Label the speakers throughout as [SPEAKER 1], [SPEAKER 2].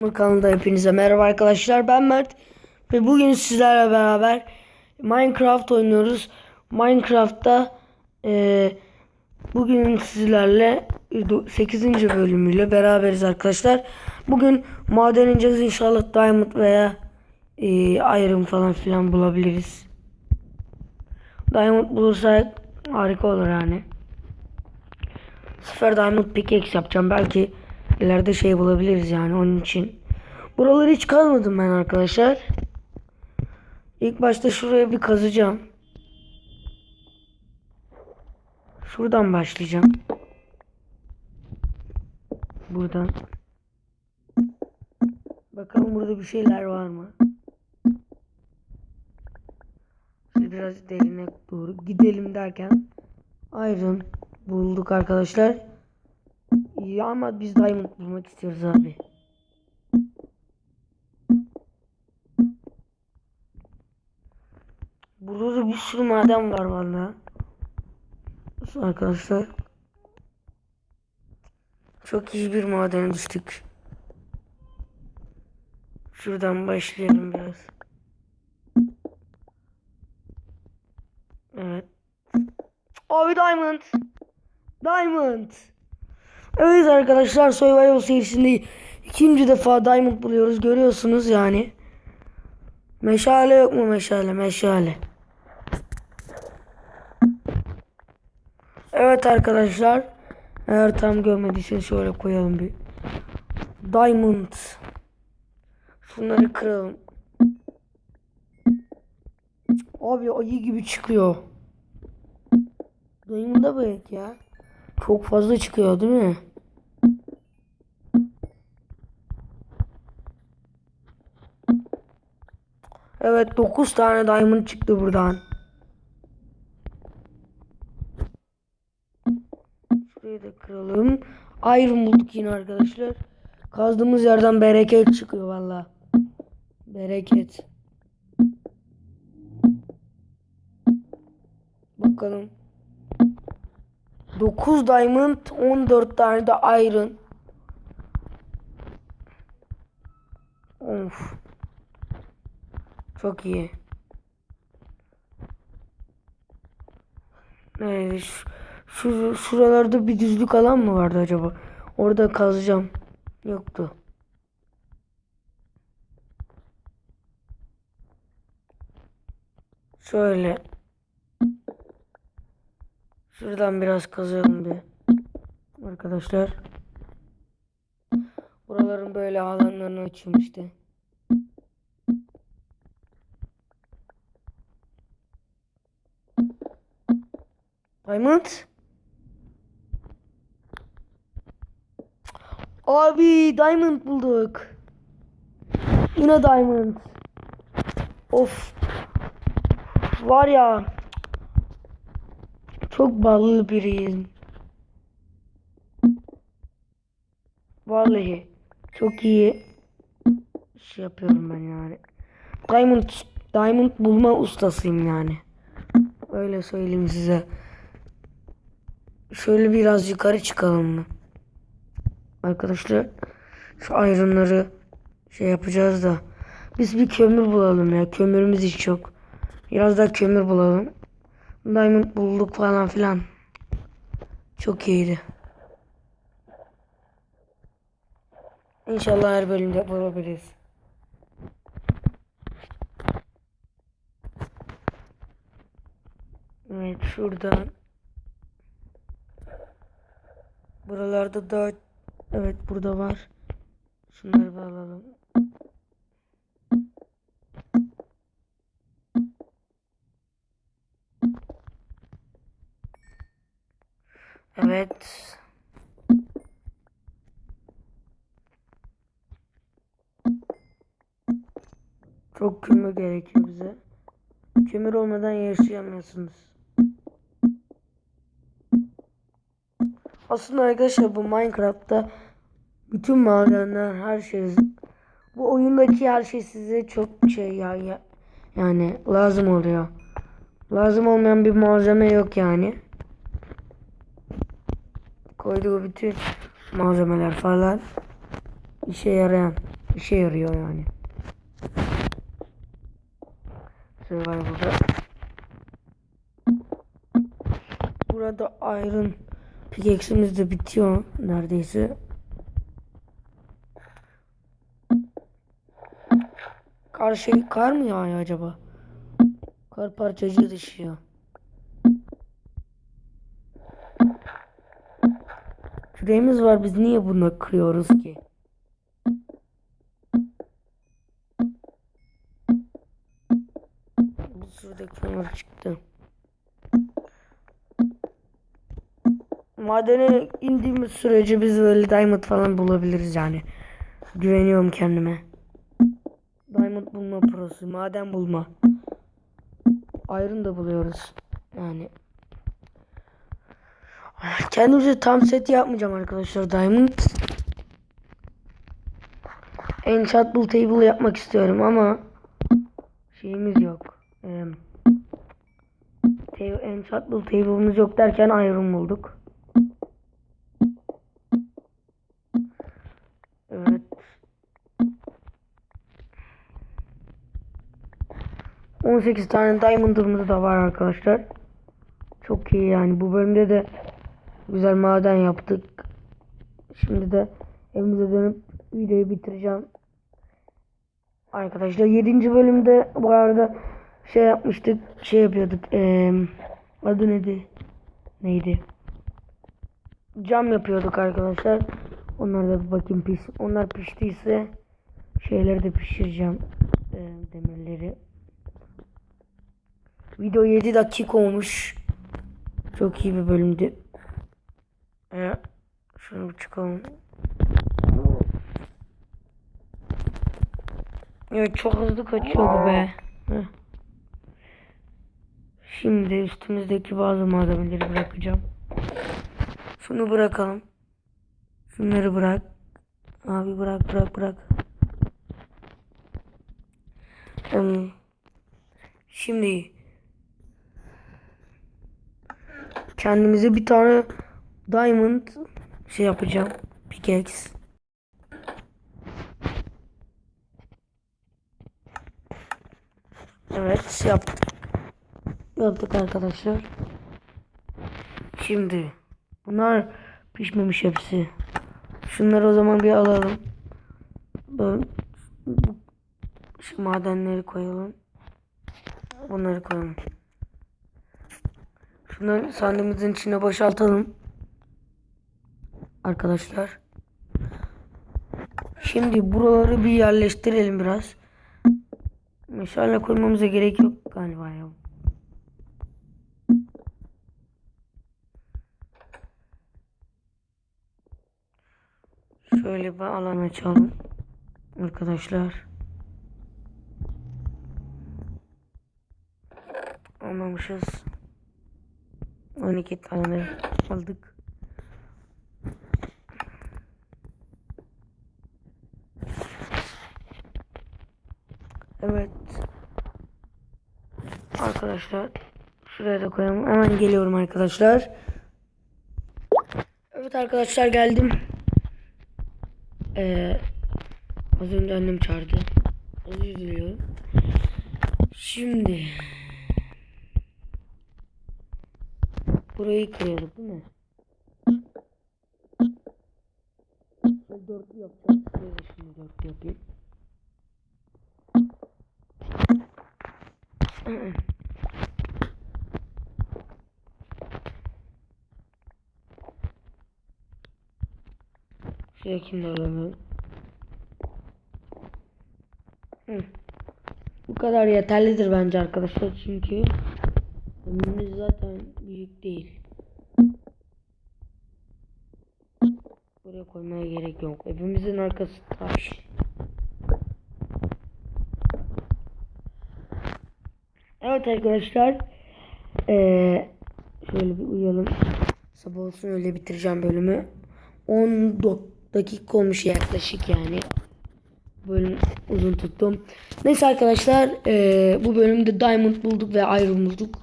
[SPEAKER 1] kanalında hepinize merhaba arkadaşlar ben Mert ve bugün sizlerle beraber Minecraft oynuyoruz. Minecraft'ta eee, bugün sizlerle 8. bölümüyle beraberiz arkadaşlar. Bugün maden ineceğiz inşallah diamond veya eee iron falan filan bulabiliriz. Diamond bulursak harika olur yani. Sefer diamond pickaxe yapacağım. Belki ileride şey bulabiliriz yani onun için. Buraları hiç kazmadım ben arkadaşlar. İlk başta şuraya bir kazacağım. Şuradan başlayacağım. Buradan. Bakalım burada bir şeyler var mı? Şimdi biraz derine doğru gidelim derken Iron bulduk arkadaşlar. İyi ama biz diamond bulmak istiyoruz abi. Burada da bir sürü maden var valla. Arkadaşlar. Çok iyi bir madene düştük. Şuradan başlayalım biraz. Evet. Abi diamond. Diamond. Evet arkadaşlar Survival serisinde ikinci defa diamond buluyoruz. Görüyorsunuz yani. Meşale yok mu meşale meşale. Evet arkadaşlar. Eğer tam görmediyseniz şöyle koyalım bir. Diamond. Şunları kıralım. Abi ayı gibi çıkıyor. Diamond'a bak ya. Çok fazla çıkıyor değil mi? Evet 9 tane diamond çıktı buradan. Şurayı da kıralım. Iron bulduk yine arkadaşlar. Kazdığımız yerden bereket çıkıyor valla. Bereket. Bakalım. 9 diamond, 14 tane de iron. Of. Çok iyi. Nerede? Şu, şu, şuralarda bir düzlük alan mı vardı acaba? Orada kazacağım. Yoktu. Şöyle. Şuradan biraz kazalım bir. Arkadaşlar. Buraların böyle alanlarını açıyorum işte. Diamond. Abi diamond bulduk. Yine diamond. Of. Var ya. Çok ballı biriyim. Vallahi çok iyi şey yapıyorum ben yani. Diamond diamond bulma ustasıyım yani. Öyle söyleyeyim size. Şöyle biraz yukarı çıkalım mı? Arkadaşlar şu ayrımları şey yapacağız da biz bir kömür bulalım ya. Kömürümüz hiç yok. Biraz daha kömür bulalım. Diamond bulduk falan filan. Çok iyiydi. İnşallah her bölümde bulabiliriz. Evet şuradan. Buralarda da evet burada var. Şunları da alalım. Evet. Çok kömür gerekiyor bize. Kömür olmadan yaşayamıyorsunuz. Aslında arkadaşlar bu Minecraft'ta bütün madenler her şey bu oyundaki her şey size çok şey ya, ya yani lazım oluyor. Lazım olmayan bir malzeme yok yani. Koyduğu bütün malzemeler falan işe yarayan işe yarıyor yani. Survival'da. Burada Iron pickaxe'imiz de bitiyor neredeyse. Kar şey kar mı yağıyor acaba? Kar parçacığı düşüyor. Küreğimiz var biz niye bunu kırıyoruz ki? Sürü de kömür çıktı. Madene indiğimiz sürece biz böyle diamond falan bulabiliriz yani. Güveniyorum kendime. Diamond bulma prosu, maden bulma. Iron da buluyoruz. Yani. Kendimize tam set yapmayacağım arkadaşlar Diamond. Enchantable table yapmak istiyorum ama şeyimiz yok. Ee, table, enchantable table'ımız yok derken iron bulduk. Evet. On sekiz tane diamond'ımız da var arkadaşlar. Çok iyi yani bu bölümde de güzel maden yaptık. Şimdi de evimize dönüp videoyu bitireceğim. Arkadaşlar 7. bölümde bu arada şey yapmıştık. Şey yapıyorduk. Ee, adı neydi? Neydi? Cam yapıyorduk arkadaşlar. Onlara da bir bakayım pis. Onlar piştiyse şeyleri de pişireceğim. Ee, demirleri. Video 7 dakika olmuş. Çok iyi bir bölümdü. Ee, şunu çıkalım. Evet çok hızlı kaçıyordu be. Şimdi üstümüzdeki bazı malzemeleri bırakacağım. Şunu bırakalım. Şunları bırak. Abi bırak bırak bırak. Şimdi kendimize bir tane diamond şey yapacağım. Pickaxe. Evet yaptık. Yaptık arkadaşlar. Şimdi bunlar pişmemiş hepsi. Şunları o zaman bir alalım. Böyle şu madenleri koyalım. Bunları koyalım. Şunları sandığımızın içine boşaltalım. Arkadaşlar. Şimdi buraları bir yerleştirelim biraz. Meşale koymamıza gerek yok galiba ya. Şöyle bir alan açalım. Arkadaşlar. Almamışız. 12 tane aldık. Evet. Arkadaşlar. Şuraya da koyalım. Hemen geliyorum arkadaşlar. Evet arkadaşlar geldim. Ee, az önce annem çağırdı. Özür diliyorum. Şimdi. Burayı kırıyorduk değil mi? Dörtlü yapacağım. Şuraya da şimdi dörtlü yapayım. De alalım. Hı. Bu kadar yeterlidir bence arkadaşlar çünkü önümüz zaten büyük değil. Buraya koymaya gerek yok. Evimizin arkası taş. Evet arkadaşlar. Ee, şöyle bir uyuyalım. Sabah olsun öyle bitireceğim bölümü. 10 dakika olmuş yaklaşık yani. Bölüm uzun tuttum. Neyse arkadaşlar ee, bu bölümde Diamond bulduk ve Iron bulduk.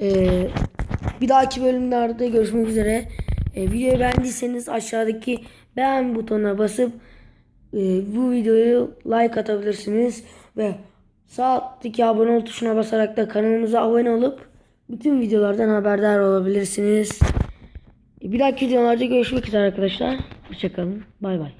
[SPEAKER 1] Ee, bir dahaki bölümlerde görüşmek üzere. Ee, videoyu beğendiyseniz aşağıdaki beğen butonuna basıp e, bu videoyu like atabilirsiniz ve sağ alttaki abone ol tuşuna basarak da kanalımıza abone olup bütün videolardan haberdar olabilirsiniz. Bir dahaki videolarda görüşmek üzere arkadaşlar. Hoşçakalın. Bay bay.